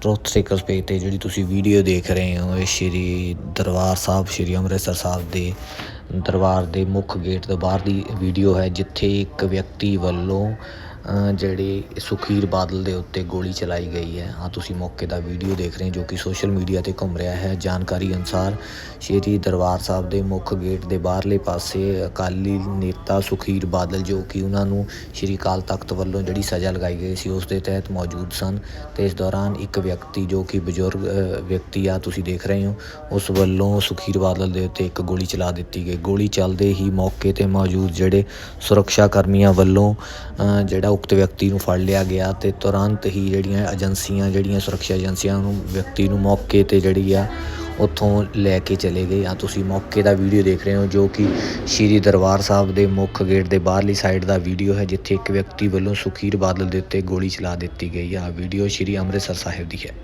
Truth seekers page ਤੇ ਜਿਹੜੀ ਤੁਸੀਂ ਵੀਡੀਓ ਦੇਖ ਰਹੇ ਹੋ, ਇਹ ਸ਼੍ਰੀ ਦਰਬਾਰ ਸਾਹਿਬ, ਸ਼੍ਰੀ ਅੰਮ੍ਰਿਤਸਰ ਸਾਹਿਬ ਦੇ ਦਰਬਾਰ ਦੇ ਮੁੱਖ ਗੇਟ ਤੋਂ ਬਾਹਰ ਦੀ ਵੀਡੀਓ ਹੈ, ਜਿੱਥੇ ਇੱਕ ਵਿਅਕਤੀ ਵੱਲੋਂ ਜਿਹੜੇ ਸੁਖੀਰ ਬਾਦਲ ਦੇ ਉੱਤੇ ਗੋਲੀ ਚਲਾਈ ਗਈ ਹੈ। ਆ ਤੁਸੀਂ ਮੌਕੇ ਦਾ ਵੀਡੀਓ ਦੇਖ ਰਹੇ ਜੋ ਕਿ ਸੋਸ਼ਲ ਮੀਡੀਆ ਤੇ ਘੁੰਮ ਰਿਹਾ ਹੈ। ਜਾਣਕਾਰੀ ਅਨੁਸਾਰ ਸ਼੍ਰੀ ਦਰਬਾਰ ਸਾਹਿਬ ਦੇ ਮੁੱਖ ਗੇਟ ਦੇ ਬਾਹਰਲੇ ਪਾਸੇ ਅਕਾਲੀ ਨੇਤਾ ਸੁਖੀਰ ਬਾਦਲ ਜੋ ਕਿ ਉਹਨਾਂ ਨੂੰ ਸ਼੍ਰੀ ਅਕਾਲ ਤਖਤ ਵੱਲੋਂ ਜਿਹੜੀ ਸਜ਼ਾ ਲਗਾਈ ਗਈ ਸੀ, ਉਸ ਦੇ ਤਹਿਤ ਮੌਜੂਦ ਸਨ ਤੇ ਇਸ ਦੌਰਾਨ ਇੱਕ ਵਿਅਕਤੀ ਜੋ ਕਿ ਬਜ਼ੁਰਗ ਵਿਅਕਤੀ ਆ, ਤੁਸੀਂ ਦੇਖ ਰਹੇ ਹੋ, ਉਸ ਵੱਲੋਂ ਸੁਖੀਰ ਬਾਦਲ ਦੇ ਉੱਤੇ ਇੱਕ ਗੋਲੀ ਚਲਾ ਦਿੱਤੀ ਗਈ। ਗੋਲੀ ਚੱਲਦੇ ਹੀ ਮੌਕੇ ਤੇ ਮੌਜੂਦ ਜਿਹੜੇ ਸੁਰੱਖਿਆ ਕਰਮੀਆਂ ਵੱਲੋਂ ਜਿਹੜਾ ਉਕਤ ਵਿਅਕਤੀ ਨੂੰ ਫੜ ਲਿਆ ਗਿਆ ਅਤੇ ਤੁਰੰਤ ਹੀ ਜਿਹੜੀਆਂ ਏਜੰਸੀਆਂ, ਜਿਹੜੀਆਂ ਸੁਰੱਖਿਆ ਏਜੰਸੀਆਂ ਨੂੰ ਵਿਅਕਤੀ ਨੂੰ ਮੌਕੇ ਤੇ ਜਿਹੜੀ ਆ, ਉੱਥੋਂ ਲੈ ਕੇ ਚਲੇ ਗਏ। ਆ ਤੁਸੀਂ ਮੌਕੇ ਦਾ ਵੀਡੀਓ ਦੇਖ ਰਹੇ ਹੋ, ਜੋ ਕਿ ਸ਼੍ਰੀ ਦਰਬਾਰ ਸਾਹਿਬ ਦੇ ਮੁੱਖ ਗੇਟ ਦੇ ਬਾਹਰਲੀ ਸਾਈਡ ਦਾ ਵੀਡੀਓ ਹੈ, ਜਿੱਥੇ ਇੱਕ ਵਿਅਕਤੀ ਵੱਲੋਂ ਸੁਖੀਰ ਬਾਦਲ ਦੇ ਉੱਤੇ ਗੋਲੀ ਚਲਾ ਦਿੱਤੀ ਗਈ। ਆ ਵੀਡੀਓ ਸ਼੍ਰੀ ਅੰਮ੍ਰਿਤਸਰ ਸਾਹਿਬ ਦੀ ਹੈ।